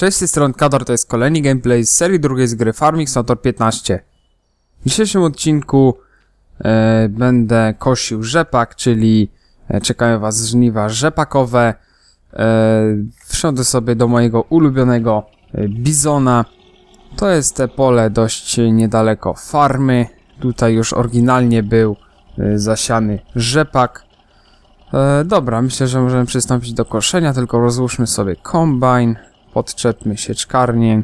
Cześć, z tej strony Kador, to jest kolejny gameplay z serii drugiej z gry Farming Simulator 15. W dzisiejszym odcinku e, będę kosił rzepak, czyli e, czekają was żniwa rzepakowe. E, wsiądę sobie do mojego ulubionego e, bizona. To jest te pole dość niedaleko farmy. Tutaj już oryginalnie był e, zasiany rzepak. E, dobra, myślę, że możemy przystąpić do koszenia, tylko rozłóżmy sobie kombajn podczepmy sieczkarnię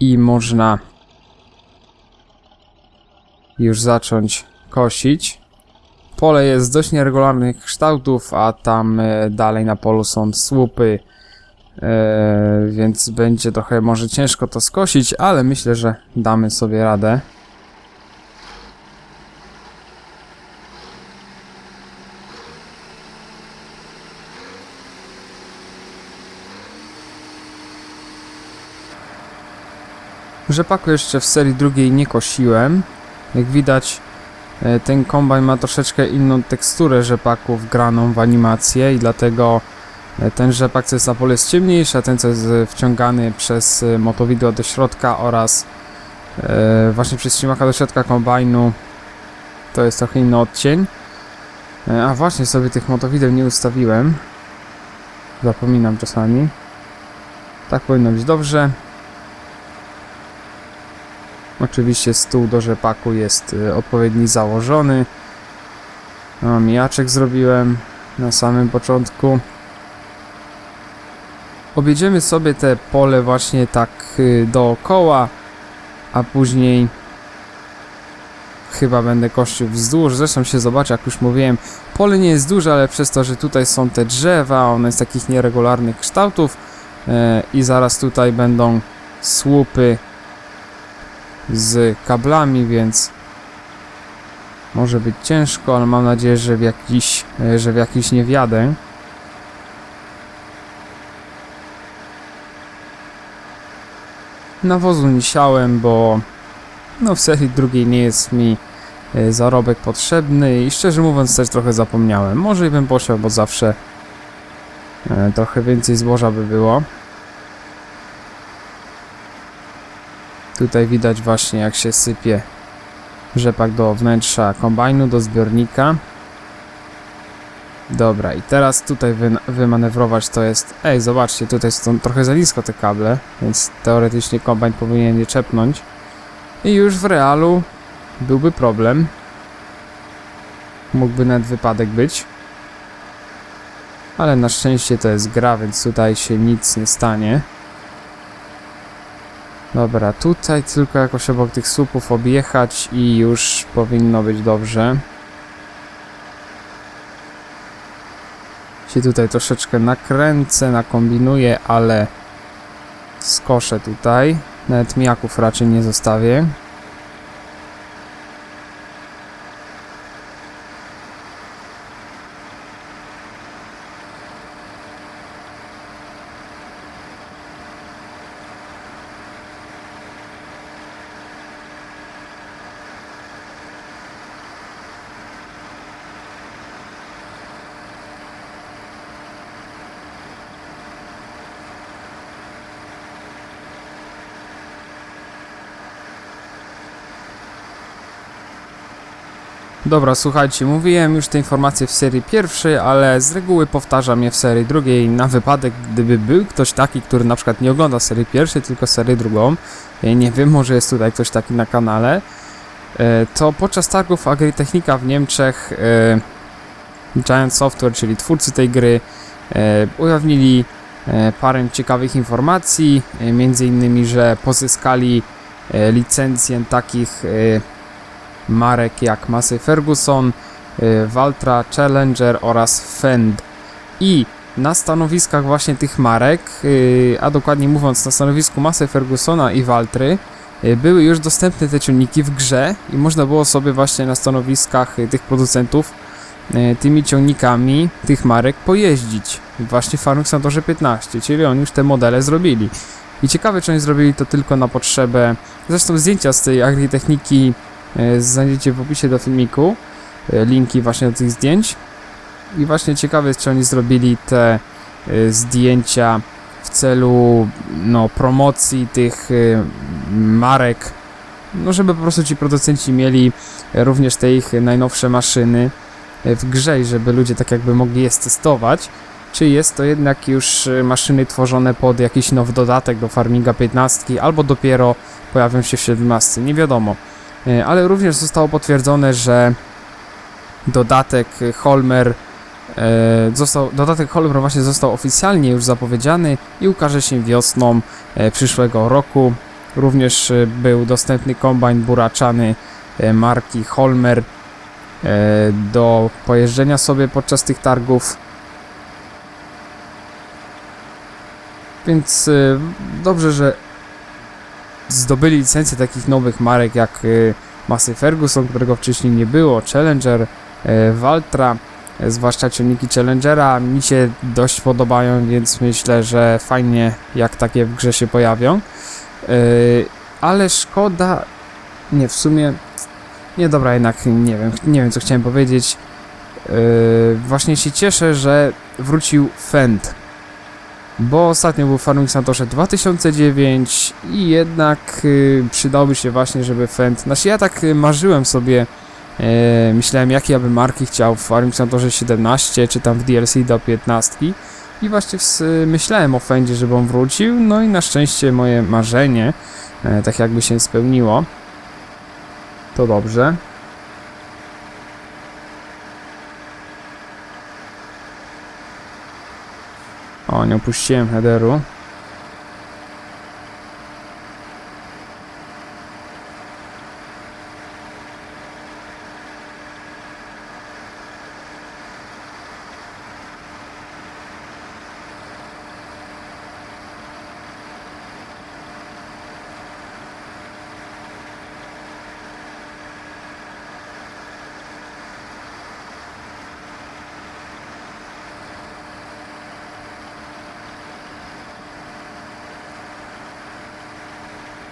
i można już zacząć kosić. Pole jest dość nieregularnych kształtów, a tam e, dalej na polu są słupy, e, więc będzie trochę może ciężko to skosić, ale myślę, że damy sobie radę. Rzepaku jeszcze w serii drugiej nie kosiłem. Jak widać, e, ten kombajn ma troszeczkę inną teksturę rzepaku wgraną w animację i dlatego e, ten rzepak, co jest na pole jest ciemniejszy, a ten, co jest e, wciągany przez motowidło do środka oraz właśnie przez ślimaka do środka kombajnu, to jest trochę inny odcień. A właśnie, sobie tych motowideł nie ustawiłem. Zapominam czasami. Tak powinno być dobrze. Oczywiście stół do rzepaku jest y, odpowiedni założony. No, mijaczek zrobiłem na samym początku. Objedziemy sobie te pole właśnie tak y, dookoła, a później chyba będę kościł wzdłuż. Zresztą się zobaczy, jak już mówiłem, pole nie jest duże, ale przez to, że tutaj są te drzewa, one jest takich nieregularnych kształtów e, i zaraz tutaj będą słupy z kablami, więc może być ciężko, ale mam nadzieję, że w jakiś, e, że w jakiś nie wjadę. Nawozu nie siałem, bo no w serii drugiej nie jest mi e, zarobek potrzebny i szczerze mówiąc też trochę zapomniałem. Może i bym posiał, bo zawsze e, trochę więcej zboża by było. Tutaj widać właśnie jak się sypie rzepak do wnętrza kombajnu, do zbiornika. Dobra, i teraz tutaj wy, wymanewrować to jest... Ej, zobaczcie, tutaj są trochę za nisko te kable, więc teoretycznie kombajn powinien je czepnąć. I już w realu byłby problem. Mógłby nawet wypadek być. Ale na szczęście to jest gra, więc tutaj się nic nie stanie. Dobra, tutaj tylko jakoś obok tych słupów objechać i już powinno być dobrze. Się tutaj troszeczkę nakręcę, nakombinuję, ale skoszę tutaj. Nawet mijaków raczej nie zostawię. Dobra, słuchajcie, mówiłem już te informacje w serii pierwszej, ale z reguły powtarzam je w serii drugiej na wypadek, gdyby był ktoś taki, który na przykład nie ogląda serii pierwszej, tylko serię drugą. Nie wiem, może jest tutaj ktoś taki na kanale. E, To podczas targów Agritechnika w Niemczech e, Giant Software, czyli twórcy tej gry, e, ujawnili parę ciekawych informacji, między innymi, że pozyskali licencję takich marek jak Massey Ferguson, y, Valtra, Challenger oraz Fend. I na stanowiskach właśnie tych marek, y, a dokładnie mówiąc na stanowisku Massey Fergusona i Valtry, y, były już dostępne te ciągniki w grze i można było sobie właśnie na stanowiskach tych producentów tymi ciągnikami tych marek pojeździć. Właśnie w Farming Simulatorze 15, czyli oni już te modele zrobili. I ciekawe, czy oni zrobili to tylko na potrzebę... Zresztą zdjęcia z tej agritechniki znajdziecie w opisie do filmiku e, linki właśnie do tych zdjęć. I właśnie ciekawe jest, czy oni zrobili te e, zdjęcia w celu no, promocji tych marek, no żeby po prostu ci producenci mieli również te ich najnowsze maszyny w grze i żeby ludzie tak jakby mogli je testować. Czy jest to jednak już maszyny tworzone pod jakiś nowy dodatek do Farminga 15 albo dopiero pojawią się w 17, nie wiadomo. Y, Ale również zostało potwierdzone, że dodatek Holmer e, został, dodatek Holmer właśnie został oficjalnie już zapowiedziany i ukaże się wiosną e, przyszłego roku. Również e, był dostępny kombajn buraczany e, marki Holmer e, do pojeżdżenia sobie podczas tych targów. Więc e, dobrze, że zdobyli licencję takich nowych marek jak e, Massey Ferguson, którego wcześniej nie było, Challenger, e, Valtra, e, zwłaszcza ciągniki Challengera mi się dość podobają, więc myślę, że fajnie jak takie w grze się pojawią. Ale szkoda, nie w sumie, nie dobra jednak nie wiem, nie wiem co chciałem powiedzieć. Właśnie się cieszę, że wrócił Fend. Bo ostatnio był Farming Santosze 2009 i jednak y, przydałby się właśnie, żeby Fend... Znaczy ja tak y, marzyłem sobie, e, myślałem jakie marki chciał w Farming Santorze 17, czy tam w DLC do 15 i właśnie ws- myślałem o Fendzie, żeby on wrócił, no i na szczęście moje marzenie e, tak jakby się spełniło. To dobrze. O, nie opuściłem headeru.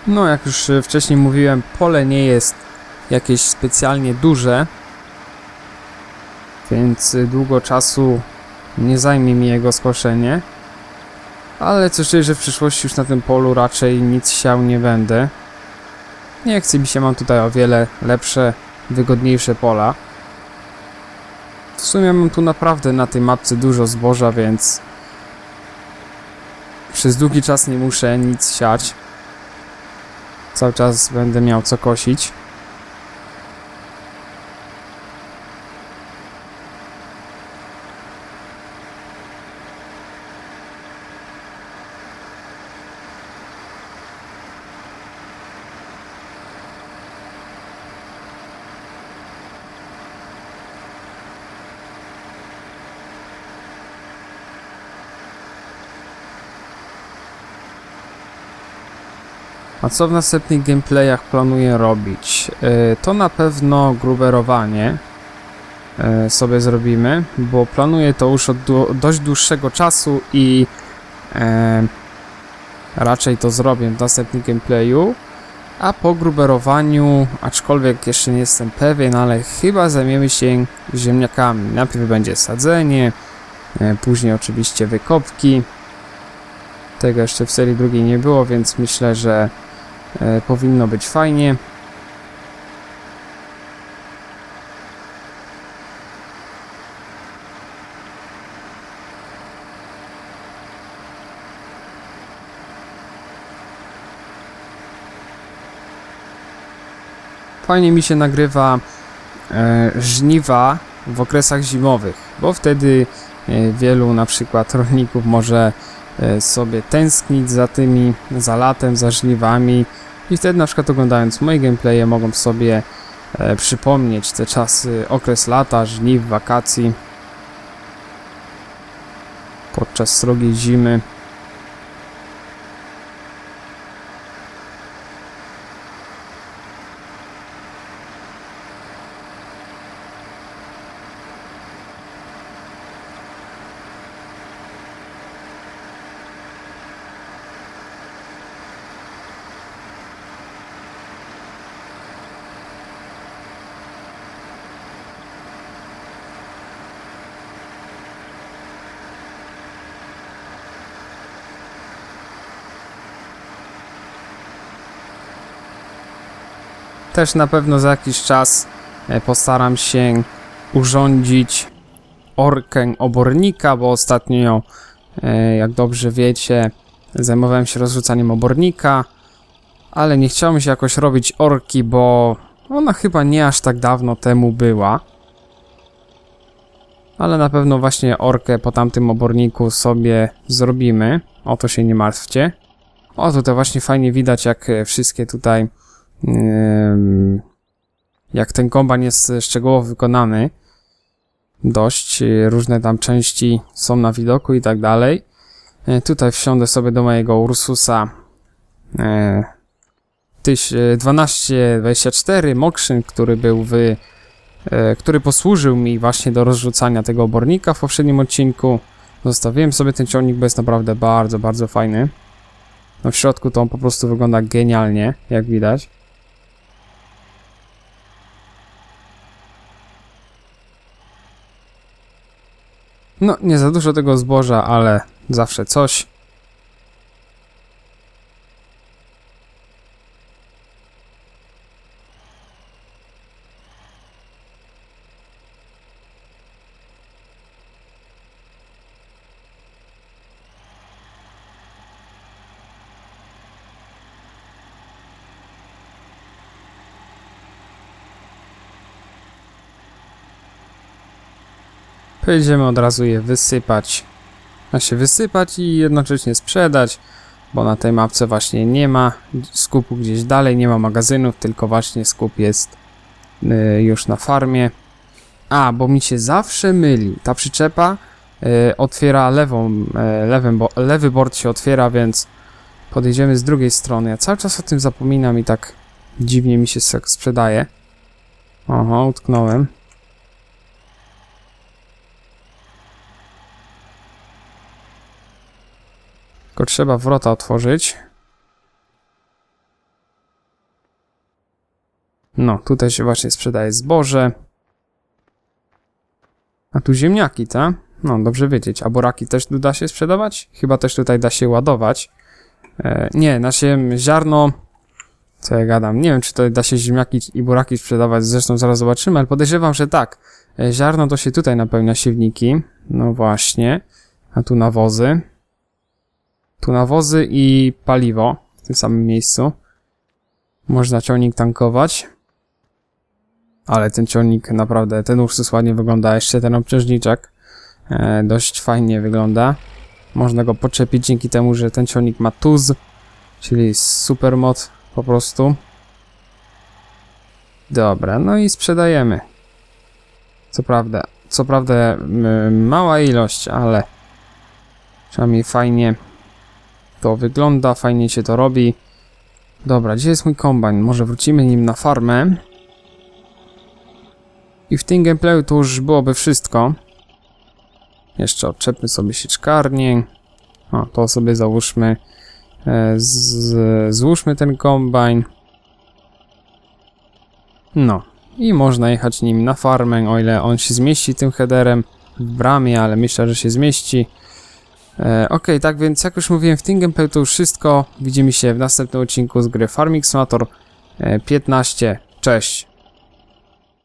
No, jak już e, wcześniej mówiłem, pole nie jest jakieś specjalnie duże, więc e, długo czasu nie zajmie mi jego skoszenie. Ale coś czuję, że w przyszłości już na tym polu raczej nic siał nie będę. Nie chce mi się, mam tutaj o wiele lepsze, wygodniejsze pola. W sumie mam tu naprawdę na tej mapce dużo zboża, więc przez długi czas nie muszę nic siać. Cały czas będę miał co kosić. A co w następnych gameplayach planuję robić? E, To na pewno gruberowanie e, sobie zrobimy, bo planuję to już od dość dłuższego czasu i e, raczej to zrobię w następnym gameplayu. A po gruberowaniu, aczkolwiek jeszcze nie jestem pewien, ale chyba zajmiemy się ziemniakami. Najpierw będzie sadzenie, później oczywiście wykopki. Tego jeszcze w serii drugiej nie było, więc myślę, że powinno być fajnie. Fajnie mi się nagrywa e, żniwa w okresach zimowych, bo wtedy e, wielu na przykład rolników może e, sobie tęsknić za tymi, za latem, za żniwami i wtedy na przykład oglądając moje gameplaye mogą sobie e, przypomnieć te czasy, okres lata, żniw, wakacji podczas srogiej zimy. Też na pewno za jakiś czas e, postaram się urządzić orkę obornika, bo ostatnio, e, jak dobrze wiecie, zajmowałem się rozrzucaniem obornika, ale nie chciałem się jakoś robić orki, bo ona chyba nie aż tak dawno temu była. Ale na pewno właśnie orkę po tamtym oborniku sobie zrobimy. O to się nie martwcie. O, tutaj właśnie fajnie widać, jak e, wszystkie tutaj. Jak ten komban jest e, szczegółowo wykonany. Dość e, różne tam części są na widoku i tak dalej. E, Tutaj wsiądę sobie do mojego Ursusa e, tyś- e, 1224 Mokrzyn, który był w który posłużył mi właśnie do rozrzucania tego obornika w poprzednim odcinku. Zostawiłem sobie ten ciągnik, bo jest naprawdę bardzo, bardzo fajny. No w środku to on po prostu wygląda genialnie, jak widać. No, nie za dużo tego zboża, ale zawsze coś. Pojedziemy od razu je wysypać. Się wysypać i jednocześnie sprzedać, bo na tej mapce właśnie nie ma skupu gdzieś dalej, nie ma magazynów, tylko właśnie skup jest y, już na farmie. A, bo mi się zawsze myli. Ta przyczepa y, otwiera lewą, y, lewym, bo, lewy bord się otwiera, więc podejdziemy z drugiej strony. Ja cały czas o tym zapominam i tak dziwnie mi się sprzedaje. Oho, utknąłem. Tylko trzeba wrota otworzyć. No, tutaj się właśnie sprzedaje zboże. A tu ziemniaki, tak? No, dobrze wiedzieć. A boraki też tu da się sprzedawać? Chyba też tutaj da się ładować. E, nie, na się ziarno... Co ja gadam? Nie wiem, czy to da się ziemniaki i buraki sprzedawać, zresztą zaraz zobaczymy, ale podejrzewam, że tak. E, ziarno to się tutaj napełnia siewniki. No właśnie. A tu nawozy. Tu nawozy i paliwo w tym samym miejscu. Można ciągnik tankować. Ale ten ciągnik naprawdę, ten Ursus ładnie wygląda. Jeszcze ten obciążniczek e, dość fajnie wygląda. Można go podczepić dzięki temu, że ten ciągnik ma TUZ, czyli super mod po prostu. Dobra, no i sprzedajemy. Co prawda, co prawda mała ilość, ale przynajmniej fajnie to wygląda, fajnie się to robi. Dobra, gdzie jest mój kombajn? Może wrócimy nim na farmę. I w tym gameplayu to już byłoby wszystko. Jeszcze odczepmy sobie sieczkarnię. O, to sobie załóżmy. E, z, złóżmy ten kombajn. No. I można jechać nim na farmę, o ile on się zmieści tym headerem w bramie, ale myślę, że się zmieści. E, Okej, tak więc jak już mówiłem w tym to już wszystko. Widzimy się w następnym odcinku z gry Farming Simulator e, 15. Cześć!